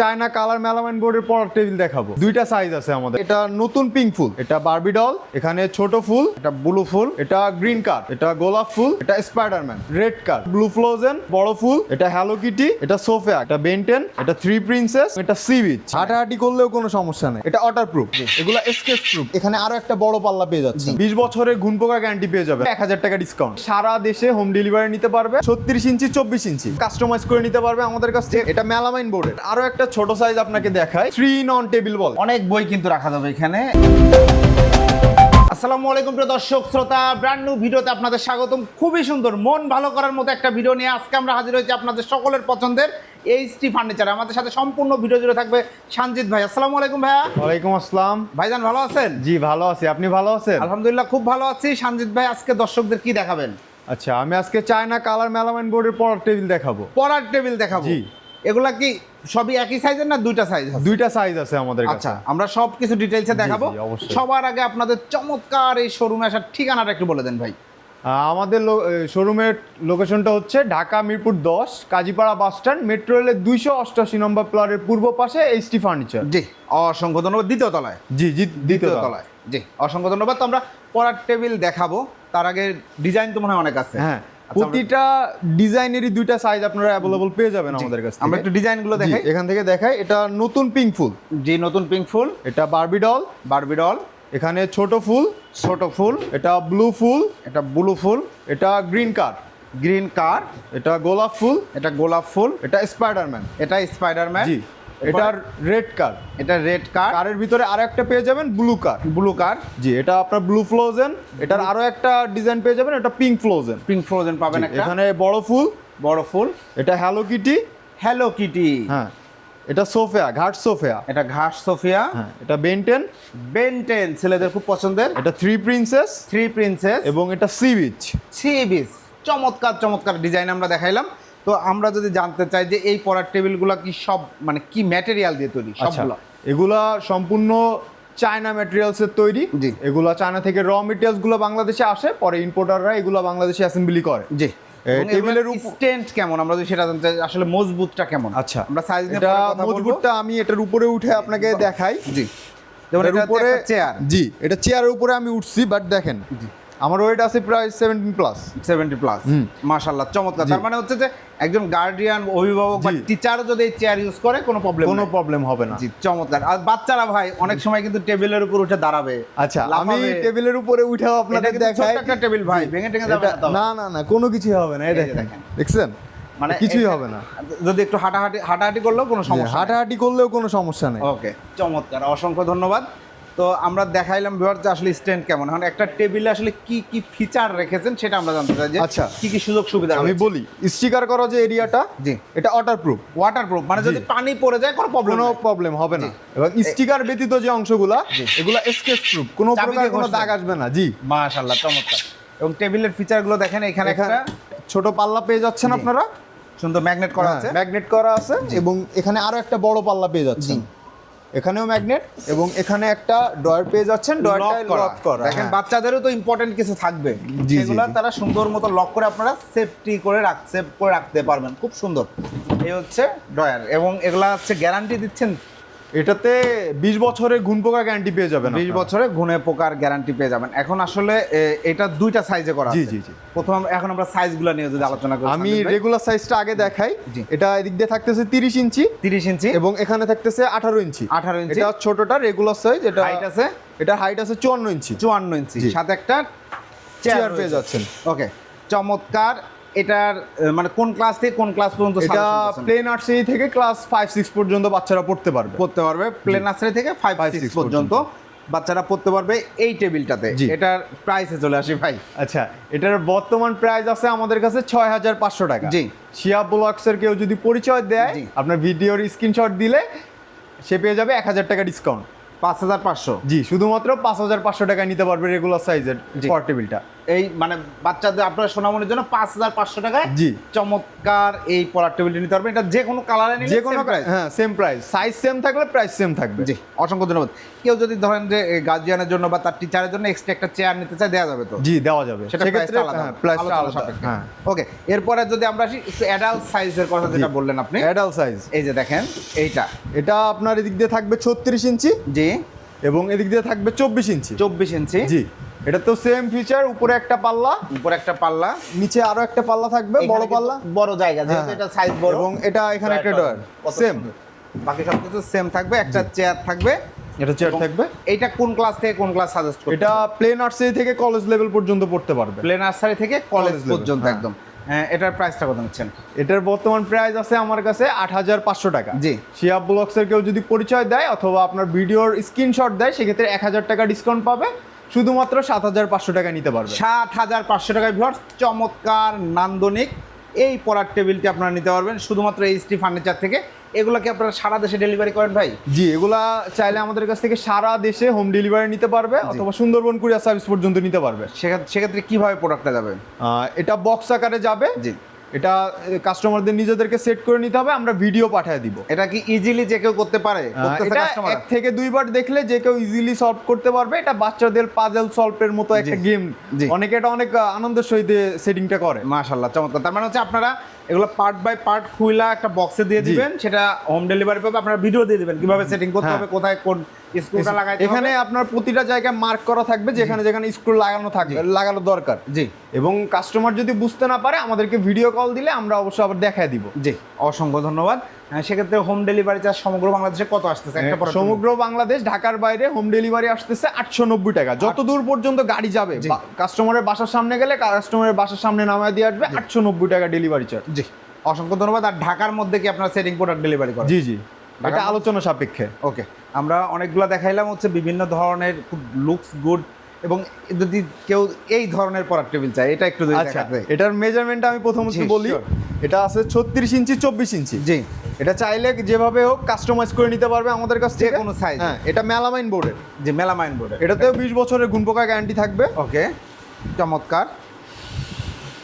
China colour melamine বোর্ডের পড়ার table দেখাবো। দুইটা সাইজ আছে আমাদের। এটা নতুন পিঙ্ক ফুল এটা বার্বি ডল এখানে ছোট ফুল এটা ব্লু ফুল এটা গ্রিন কার এটা গোলাপ ফুল এটা Spiderman red car blue Frozen বড় ফুল এটা হ্যালো কিটি এটা সোফিয়া এটা বেন্টেন এটা থ্রি প্রিন্সেস এটা সি বিচ হাঁটাহাঁটি করলেও কোনো সমস্যা নেই। এটা ওয়াটার প্রুফ এগুলো স্কেচ প্রুফ এখানে আরও একটা বড় পাল্লা পেয়ে যাচ্ছে। বিশ বছরের ঘুন পোকা গ্যারান্টি পেয়ে যাবে। এক হাজার টাকা ডিসকাউন্ট সারা দেশে হোম ডেলিভারি নিতে পারবে। ছত্রিশ ইঞ্চি চব্বিশ ইঞ্চি। কাস্টমাইজ করে নিতে পারবে আমাদের কাছ থেকে। এটা মেলামাইন বোর্ডের আরও একটা ছোট সাইজ আপনাকে দেখায়। Three non table ball. অনেক বই কিন্তু রাখা যাবে এখানে। আসসালামু আলাইকুম প্রিয় দর্শক শ্রোতা ব্র্যান্ড নিউ ভিডিওতে আপনাদের স্বাগতম। খুবই সুন্দর মন ভালো করার মতো একটা ভিডিও নিয়ে আজকে আমরা হাজির হয়েছি আপনাদের সকলের পছন্দের এইচটি ফার্নিচার আমাদের সাথে সম্পূর্ণ ভিডিও জুড়ে থাকবে সঞ্জিত ভাই। আসসালামু আলাইকুম ভাইয়া। ওয়ালাইকুম আসসালাম। ভাইজান ভালো আছেন? জি ভালো আছি। আপনি ভালো আছেন? আলহামদুলিল্লাহ খুব ভালো আছি। সঞ্জিত ভাই আজকে দর্শকদের কি দেখাবেন? আচ্ছা আমি আজকে চায়না কালার মেলামাইন বোর্ডের পড়ার টেবিল দেখাবো। পড়ার টেবিল দেখাবো। জি। এগুলা কি সবই একই সাইজের না দুইটা সাইজ আছে? দুইটা সাইজ আছে আমাদের কাছে। আচ্ছা আমরা সব কিছু ডিটেলসে দেখাবো। সবার আগে আপনাদের চমৎকার এই শোরুমে আসার ঠিকানাটা একটু বলে দেন ভাই। আমাদের শোরুমের লোকেশনটা হচ্ছে ঢাকা মিরপুর দশ কাজীপাড়া বাস স্ট্যান্ড মেট্রো রেলের দুইশো অষ্টাশি নম্বর প্লটের পূর্ব পাশে এইচটি ফার্নিচার জি অসংখ্য ধন্যবাদ। দ্বিতীয় তলায়। জি জি দ্বিতীয় তলায়। জি অসংখ্য ধন্যবাদ। তো আমরা পড়ার টেবিল দেখাবো। তার আগে ডিজাইন তো মনে হয় অনেক আছে। হ্যাঁ প্রতিটা ডিজাইনেরই দুইটা সাইজ আপনারা অ্যাভেলেবল পেয়ে যাবেন আমাদের কাছে আমরা একটু ডিজাইনগুলো দেখাই। এখান থেকে দেখাই। এটা নতুন পিঙ্ক ফুল। যে নতুন পিঙ্ক ফুল। এটা বারবি ডল বারবি ডল এখানে ছোট ফুল। ছোট ফুল। এটা ব্লু ফুল। এটা ব্লু ফুল। এটা গ্রিন কার গ্রিন কার এটা গোলাপ ফুল। এটা গোলাপ ফুল। এটা স্পাইডারম্যান এটা স্পাইডারম্যান জি। এটার রেড কার এটা রেড কার কারের ভিতরে আরও একটা পেয়ে যাবেন ব্লু কার ব্লু কার জি এটা আপনার ব্লু ফ্লোজেন এটার আরও একটা ডিজাইন পেয়ে যাবেন এটা পিঙ্ক ফ্লোজেন পিঙ্ক ফ্রোজেন পাবেন এখানে বড় ফুল। বড় ফুল। এটা হ্যালো কিটি হ্যালো কিটি হ্যাঁ এটা সোফিয়া ঘাট সোফিয়া এটা ঘাস সোফিয়া হ্যাঁ এটা বেন্টেন বেনটেন ছেলেদের খুব পছন্দের। এটা থ্রি প্রিন্সেস থ্রি প্রিন্সেস এবং এটা সি বিচ সি বিচ চমৎকার চমৎকার ডিজাইন আমরা দেখাইলাম। তো আমরা যদি জানতে চাই যে এই পড়ার টেবিলগুলো কি সব মানে কি ম্যাটেরিয়াল দিয়ে তৈরি? আচ্ছা সবগুলো। এগুলা সম্পূর্ণ চায়না ম্যাটেরিয়ালসের তৈরি। জি। এগুলা চায়না থেকে র মেটেরিয়ালসগুলো বাংলাদেশে আসে পরে ইম্পোর্টাররা এগুলো বাংলাদেশে অ্যাসেম্বলি করে। জি। টেবিলের স্ট্যান্ড কেমন? আমরা যদি সেটা জানতে আসলে মজবুতটা কেমন? আচ্ছা আমরা সাইজ নিয়ে কথা মজবুতটা আমি এটার উপরে উঠে আপনাকে দেখাই। জি। যেমন এটা উপরে চেয়ার জি এটা চেয়ারের উপরে আমি উঠছি বাট দেখেন। আমার ওয়েট আছে প্রায় সেভেন্টিন প্লাস সেভেন্টি প্লাস। মাশাল্লাহ চমৎকার। তার মানে হচ্ছে যে একজন গার্ডিয়ান অভিভাবক বা জি। টিচারও যদি এই চেয়ার ইউজ করে কোনো প্রবলেম কোনো প্রবলেম হবে না। জি চমৎকার। আর বাচ্চারা ভাই অনেক সময় কিন্তু টেবিলের উপর উঠে দাঁড়াবে আচ্ছা আমি টেবিলের উপরে উঠেও আপনাদের দেখাই। একটা টেবিল ভাই ভেঙে টেঙে যাবে না না না কোনো কিছুই হবে না। এই দেখেন। দেখছেন? মানে কিছুই হবে না। যদি একটু হাঁটাহাঁটি হাঁটাহাঁটি করলেও কোনো সমস্যা। হাঁটাহাঁটি করলেও কোনো সমস্যা নেই। ওকে চমৎকার। অসংখ্য ধন্যবাদ। তো আমরা দেখাইলাম ভিউয়ার যে আসলে স্ট্যান্ড কেমন। এখন একটা টেবিলে আসলে কি কি ফিচার রেখেছেন সেটা আমরা জানতে চাই যে আচ্ছা। কি কি সুযোগ সুবিধা আমি বলি স্টিকার করা যে এরিয়াটা জি। এটা ওয়াটার প্রুফ ওয়াটারপ্রুফ মানে যদি পানি পড়ে যায় কোনো প্রবলেম কোনো প্রবলেম হবে না। এবং স্টিকার ব্যতীত যে অংশগুলা এগুলা স্কেচ প্রুফ কোনো প্রকার কোনো দাগ আসবে না। জি। মাশাআল্লাহ চমৎকার। এবং টেবিলের ফিচারগুলো দেখেন এখানে একটা ছোট পাল্লা পেয়ে যাচ্ছেন। আপনারা। সুন্দর ম্যাগনেট করা আছে। ম্যাগনেট করা আছে এবং এখানে আরও একটা বড় পাল্লা পেয়ে যাচ্ছেন। এখানেও ম্যাগনেট এবং এখানে একটা ডয়ার পেয়ে যাচ্ছেন ডয়ারটা লক করা। দেখেন হ্যাঁ। বাচ্চাদেরও তো ইম্পর্টেন্ট কিছু থাকবে। যেগুলো তারা সুন্দর মতো লক করে আপনারা সেফটি করে রাখ সেভ করে রাখতে পারবেন। খুব সুন্দর। এই হচ্ছে ডয়ার এবং এগুলা হচ্ছে গ্যারান্টি দিচ্ছেন এটাতে বিশ বছরের ঘুন পোকা গ্যারান্টি পেয়ে যাবেন বিশ আপনারা। বছরে ঘুনে পোকার গ্যারান্টি পেয়ে যাবেন। এখন আসলে এটা দুইটা সাইজে করা জি, জি, জি। প্রথম এখন আমরা সাইজগুলো নিয়ে যদি আলোচনা করি আমি রেগুলার সাইজটা আগে দেখাই। এটা এদিক দিয়ে থাকতেছে তিরিশ ইঞ্চি তিরিশ ইঞ্চি। এবং এখানে থাকতেছে আঠারো ইঞ্চি। 18 ইঞ্চি। এটা ছোটটা রেগুলার সাইজ এটা হাইট আছে? এটা হাইট আছে চুয়ান্ন ইঞ্চি। চুয়ান্ন ইঞ্চি। সাথে একটা চেয়ার পেয়ে যাচ্ছেন। ওকে চমৎকার। এটার মানে কোন ক্লাস থেকে কোন ক্লাস পর্যন্ত এটা suggestion দিচ্ছেন? প্লে নার্সারি থেকে ক্লাস ফাইভ সিক্স পর্যন্ত বাচ্চারা পড়তে পারবে। পড়তে পারবে। প্লে নার্সারি থেকে ফাইভ সিক্স পর্যন্ত বাচ্চারা পড়তে পারবে এই টেবিলটাতে। এটার প্রাইসে চলে আসি ভাই। আচ্ছা এটার বর্তমান প্রাইস আছে আমাদের কাছে ছয় হাজার পাঁচশো টাকা। জি। শিয়া ব্লগসের কেউ যদি পরিচয় দেয় আপনার ভিডিওর স্ক্রিনশট দিলে সে পেয়ে যাবে এক হাজার টাকা ডিসকাউন্ট পাঁচ হাজার পাঁচশো। জি শুধুমাত্র পাঁচ হাজার পাঁচশো টাকা নিতে পারবে রেগুলার সাইজের টেবিলটা এই মানে বাচ্চাদের আপনার সোনামনির জন্য পাঁচ হাজার পাঁচশো টাকায় জি। চমৎকার এই পলার টেবিলটি নিতে পারবেন। এটা যে কোনো কালারে নিলে যে কোনো প্রাইস হ্যাঁ সেম প্রাইস সাইজ সেম থাকলে প্রাইস সেম থাকবে। জি অসংখ্য ধন্যবাদ। কেউ যদি ধরেন যে গার্জিয়ানের জন্য বা তার টিচারের জন্য এক্সট্রা একটা চেয়ার নিতে চায় দেওয়া যাবে তো? জি দেওয়া যাবে। সেটা আলাদা। হ্যাঁ আলাদা হ্যাঁ। ওকে এরপরে যদি আমরা আসি একটু অ্যাডাল্ট সাইজের কথা যেটা বললেন আপনি। অ্যাডাল্ট সাইজ এই যে দেখেন এইটা। এটা আপনার এদিক দিয়ে থাকবে ছত্রিশ ইঞ্চি জি। এবং এদিক দিয়ে থাকবে চব্বিশ ইঞ্চি। চব্বিশ ইঞ্চি। জি। এটা তো সেম ফিচার উপরে একটা পাল্লা। উপরে একটা পাল্লা। নিচে আরও একটা পাল্লা থাকবে বড় পাল্লা। বড় জায়গা যেহেতু হ্যাঁ। এটা সাইজ বড়। এবং এটা এখানে একটা ডয়ার সেম বাকি সব কিছু সেম থাকবে একটা চেয়ার থাকবে। এটা চেয়ার থাকবে। এইটা কোন ক্লাস থেকে কোন ক্লাস সাজেস্ট করবে এটা প্লে নার্সারি থেকে কলেজ লেভেল পর্যন্ত পড়তে পারবে। প্লে নার্সারি থেকে কলেজ পর্যন্ত হ্যাঁ। একদম। হ্যাঁ, এটার প্রাইসটা কত নিচ্ছেন? এটার বর্তমান প্রাইস আছে আমার কাছে আট হাজার পাঁচশো টাকা। জি। শিয়াব ব্লগসের কেউ যদি পরিচয় দেয় অথবা আপনার ভিডিওর স্ক্রিনশট দেয় সেক্ষেত্রে এক হাজার টাকা ডিসকাউন্ট পাবে। শুধুমাত্র সাত হাজার পাঁচশো টাকা নিতে পারবে। সাত হাজার পাঁচশো টাকায় ভিউয়ার্স চমৎকার নান্দনিক এই পড়ার টেবিলটি আপনারা নিতে পারবেন শুধুমাত্র এইচটি ফার্নিচার থেকে। এগুলো কি আপনারা সারা দেশে ডেলিভারি করেন ভাই? জি এগুলা চাইলে আমাদের কাছ থেকে সারা দেশে হোম ডেলিভারি নিতে পারবে অথবা সুন্দরবন কুরিয়ার সার্ভিস পর্যন্ত নিতে পারবে। সেক্ষেত্রে সেক্ষেত্রে কীভাবে প্রোডাক্টটা যাবে? এটা বক্স আকারে যাবে। জি। এটা কাস্টমারদের নিজেদেরকে সেট করে নিতে হবে আমরা ভিডিও পাঠিয়ে দিব। এটা কি ইজিলি যে কেউ করতে পারে? এটা এক থেকে দুইবার দেখলে যে কেউ ইজিলি সলভ করতে পারবে এটা বাচ্চাদের পাজেল সলভের মতো একটা গেম। অনেকে এটা অনেক আনন্দের সহিত সেটিংটা করে। মাশাল্লাহ চমৎকার। তার মানে হচ্ছে আপনারা এগুলো পার্ট বাই পার্ট খুইলা একটা বক্সে দিয়ে দিবেন সেটা হোম ডেলিভারি পাবে আপনারা ভিডিও দিয়ে দিবেন কীভাবে সেটিং করতে হ্যাঁ। হবে কোথায় কোন স্ক্রুটা লাগাই এখানে আপনার প্রতিটা জায়গায় মার্ক করা থাকবে যেখানে যেখানে স্ক্রু লাগানো থাকবে লাগানো দরকার। জি। এবং কাস্টমার যদি বুঝতে না পারে আমাদেরকে ভিডিও কল দিলে আমরা অবশ্যই আবার দেখায় দিব। জি। অসংখ্য ধন্যবাদ। সেক্ষেত্রে হোম ডেলিভারি চার্জ সমগ্র বাংলাদেশে কত আসতেছে? একটা সমগ্র বাংলাদেশ ঢাকার বাইরে হোম ডেলিভারি আসতেছে আটশো নব্বই টাকা। যত দূর পর্যন্ত গাড়ি যাবে কাস্টমারের বাসার সামনে গেলে কাস্টমারের বাসার সামনে নামায় দিয়ে আসবে আটশো নব্বই টাকা ডেলিভারি চার্জ জি। অসংখ্য ধন্যবাদ। আর ঢাকার মধ্যে কি আপনারা সেটিং প্রোডাক্ট ডেলিভারি করেন? জি জি। এটা আলোচনা সাপেক্ষে। ওকে আমরা অনেকগুলো দেখাইলাম হচ্ছে বিভিন্ন ধরনের খুব লুকস গুড এবং যদি কেউ এই ধরনের প্রোডাক্ট টেবিল চায় এটা একটু আচ্ছা এটার মেজারমেন্ট আমি প্রথমত জি, বলি। এটা আছে ছত্রিশ ইঞ্চি চব্বিশ ইঞ্চি। জি। এটা চাইলে যেভাবে হোক কাস্টমাইজ করে নিতে পারবে আমাদের কাছ থেকে। কোনো সাইজ হ্যাঁ এটা মেলামাইন বোর্ডের যে মেলামাইন বোর্ডের এটাতেও বিশ বছরের গুণপোকা গ্যারান্টি থাকবে। ওকে চমৎকার।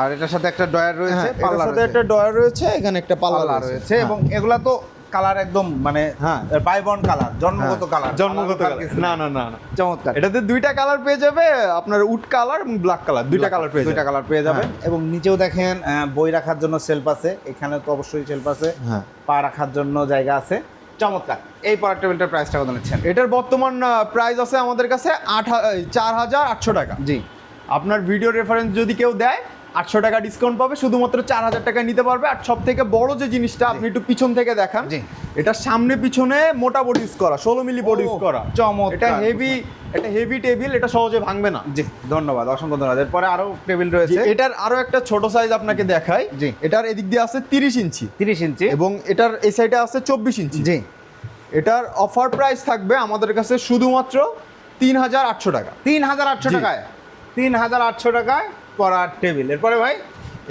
আর এটার সাথে একটা ডয়ার রয়েছে হ্যাঁ, এটার পাল্লা সাথে একটা ডয়ার রয়েছে এখানে একটা পাল্লা পাল্লা রয়েছে। এবং এগুলা তো কালার একদম মানে হ্যাঁ। বাইবন কালার জন্মগত কালার জন্মগত কালার না না না চমৎকার। এটাতে দুইটা কালার পেয়ে যাবে আপনার উড কালার এবং ব্ল্যাক কালার দুইটা কালার পেয়ে দুইটা কালার পেয়ে যাবেন এবং নিচেও দেখেন বই রাখার জন্য সেলফ আছে এখানে তো অবশ্যই সেলফ আছে। হ্যাঁ। পা রাখার জন্য জায়গা আছে। চমৎকার। এই পাওয়ার টেবিলটার প্রাইসটা কত নিচ্ছেন? এটার বর্তমান প্রাইস আছে আমাদের কাছে আট চার হাজার আটশো টাকা। জি। আপনার ভিডিও রেফারেন্স যদি কেউ দেয় আটশো টাকা ডিসকাউন্ট পাবে শুধুমাত্র চার হাজার টাকায় নিতে পারবে। আর সব থেকে বড় যে জিনিসটা আপনি একটু পিছন থেকে দেখান। এটা সামনে পিছনে মোটা বোর্ড ইউজ করা ষোলো মিলি বোর্ড ইউজ করা। চমক এটা হেভি এটা হেভি টেবিল এটা সহজে ভাঙবে না। জি। ধন্যবাদ অসংখ্য ধন্যবাদ। এরপরে আরও টেবিল রয়েছে। এটার আরও একটা ছোট সাইজ আপনাকে দেখাই। জি। এটার এদিক দিয়ে আছে তিরিশ ইঞ্চি। তিরিশ ইঞ্চি। এবং এটার এই সাইডে আছে চব্বিশ ইঞ্চি। জি। এটার অফার প্রাইস থাকবে আমাদের কাছে শুধুমাত্র তিন হাজার আটশো টাকা। তিন হাজার আটশো টাকায়। তিন হাজার আটশো টাকায় পড়ার টেবিল। এরপরে ভাই?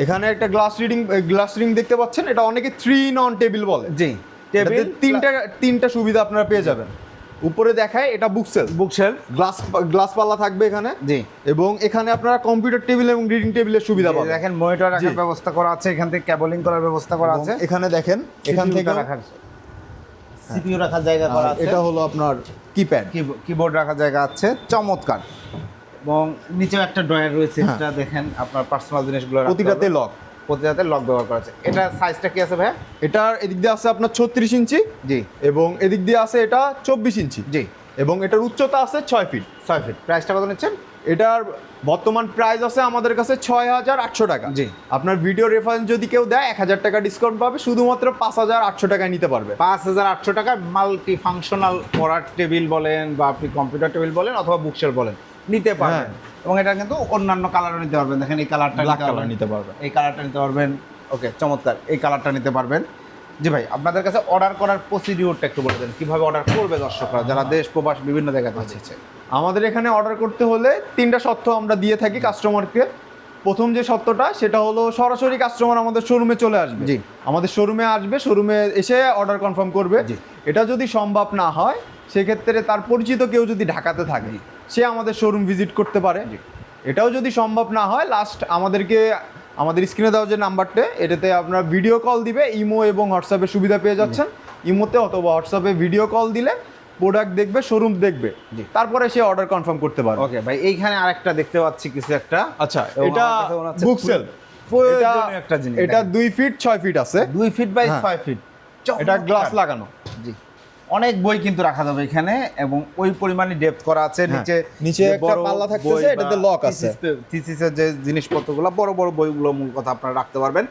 এখানে একটা গ্লাস রিডিং গ্লাস রিং দেখতে পাচ্ছেন এটা অনেকে থ্রি নন টেবিল বলে। জি টেবিল তিনটা তিনটা সুবিধা আপনারা পেয়ে যাবেন। উপরে দেখায় এটা বুকসেল বুকসেল গ্লাস গ্লাস পাল্লা থাকবে এখানে। জি। এবং এখানে আপনারা কম্পিউটার টেবিল এবং রিডিং টেবিলের সুবিধা পাবেন। দেখেন মনিটর রাখার ব্যবস্থা করা আছে এখান থেকে ক্যাবলিং করার ব্যবস্থা করা আছে। এখানে দেখেন এখান থেকে রাখার। সিপিইউ রাখার জায়গা করা আছে। এটা হলো আপনার কিপ্যাড কিবোর্ড রাখার জায়গা আছে চমৎকার। এবং নিচেও একটা ড্রয়ার রয়েছে হ্যাঁ। এটা দেখেন আপনার পার্সোনাল জিনিসগুলো প্রতিটাতে লক প্রতিটাতে লক ব্যবহার করা আছে। এটা সাইজটা কি আছে ভাইয়া? এটার এদিক দিয়ে আছে আপনার ছত্রিশ ইঞ্চি জি। এবং এদিক দিয়ে আছে এটা চব্বিশ ইঞ্চি। জি। এবং এটার উচ্চতা আছে ছয় ফিট ছয় ফিট প্রাইসটা কত নিচ্ছেন? এটার বর্তমান প্রাইস আছে আমাদের কাছে ছয় হাজার আটশো টাকা। জি। আপনার ভিডিও রেফারেন্স যদি কেউ দেয় এক হাজার টাকা ডিসকাউন্ট পাবে শুধুমাত্র পাঁচ হাজার আটশো টাকায় নিতে পারবে। পাঁচ হাজার আটশো টাকার মাল্টি ফাংশনাল পড়ার টেবিল বলেন বা আপনি কম্পিউটার টেবিল বলেন অথবা বুকশেল বলেন। নিতে পারবেন। এবং এটা কিন্তু অন্যান্য কালারও নিতে পারবেন। দেখেন এই কালারটা ব্ল্যাক কালার নিতে পারবেন। এই কালারটা নিতে পারবেন। ওকে চমৎকার। এই কালারটা নিতে পারবেন। জি ভাই আপনাদের কাছে অর্ডার করার প্রসিডিউরটা একটু বলে দেন। কীভাবে অর্ডার করবে দর্শকরা? যারা দেশ প্রবাস বিভিন্ন জায়গাতে আছে আমাদের এখানে অর্ডার করতে হলে তিনটা শর্ত আমরা দিয়ে থাকি কাস্টমারকে প্রথম যে সত্যটা সেটা হলো সরাসরি কাস্টমার আমাদের শোরুমে চলে আসবে। জি। আমাদের শোরুমে আসবে শোরুমে এসে অর্ডার কনফার্ম করবে। জি। এটা যদি সম্ভব না হয় সেক্ষেত্রে তার পরিচিত কেউ যদি ঢাকাতে থাকে সে আমাদের শোরুম ভিজিট করতে পারে। এটাও যদি সম্ভব না হয় লাস্ট আমাদেরকে আমাদের স্ক্রিনে দেওয়া যে নাম্বারটা এটাতে আপনার ভিডিও কল দিবে ইমো এবং হোয়াটসঅ্যাপে সুবিধা পেয়ে যাচ্ছেন। ইমোতে অথবা হোয়াটসঅ্যাপে ভিডিও কল দিলে প্রোডাক্ট দেখবে শোরুম দেখবে। তারপরে সে অর্ডার কনফার্ম করতে পারবে। ওকে ভাই এইখানে আরেকটা দেখতে পাচ্ছি কিছু একটা। আচ্ছা এটা মনে বুকসেল একটা জিনিস এটা। দুই ফিট ছয় ফিট আছে। দুই ফিট বাই হ্যাঁ। ছয় ফিট এটা গ্লাস লাগানো। অনেক বই কিন্তু রাখা যাবে এখানে এবং ওই পরিমাণে ডেপথ করা আছে। হ্যাঁ, নিচে নিচে একটা পাল্লা থাকতেছে, এটাতে lock আছে। থিসিসের যে জিনিসপত্রগুলো বড় বড় বইগুলো মূল কথা আপনারা রাখতে পারবেন।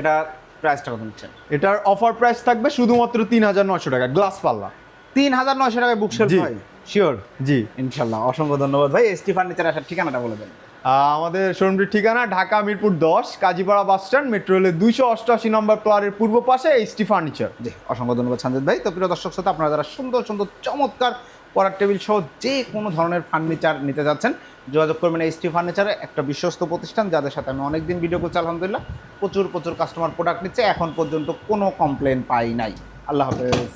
এটা প্রাইসটা কত নিচ্ছেন? এটার অফার প্রাইস থাকবে শুধুমাত্র তিন হাজার নশো টাকা গ্লাস পাল্লা। তিন হাজার নয়শো টাকায় বুকশেল জি। ভাই? শিওর জি। ইনশাল্লাহ। অসংখ্য ধন্যবাদ ভাই। এসটি ফার্নিচার আসার ঠিকানাটা বলে দেন। আমাদের শোরুমটির ঠিকানা ঢাকা মিরপুর দশ, কাজীপাড়া বাস স্ট্যান্ড, মেট্রো রেলের দুইশো অষ্টআশি নম্বর প্লারের পূর্ব পাশে এইচটি ফার্নিচার। জি, অসংখ্য ধন্যবাদ সঞ্জিত ভাই। তো প্রিয় দর্শক শ্রোতা, আপনারা যারা সুন্দর সুন্দর, চমৎকার পড়ার টেবিল সহ যে কোনো ধরনের ফার্নিচার নিতে যাচ্ছেন, যোগাযোগ করবেন এইচটি ফার্নিচারে, একটা বিশ্বস্ত প্রতিষ্ঠান, যাদের সাথে আমি অনেকদিন ভিডিও করছি, আলহামদুলিল্লাহ। প্রচুর প্রচুর কাস্টমার প্রোডাক্ট নিচ্ছে, এখন পর্যন্ত কোনো কমপ্লেন পাই নাই। আল্লাহ হাফেজ।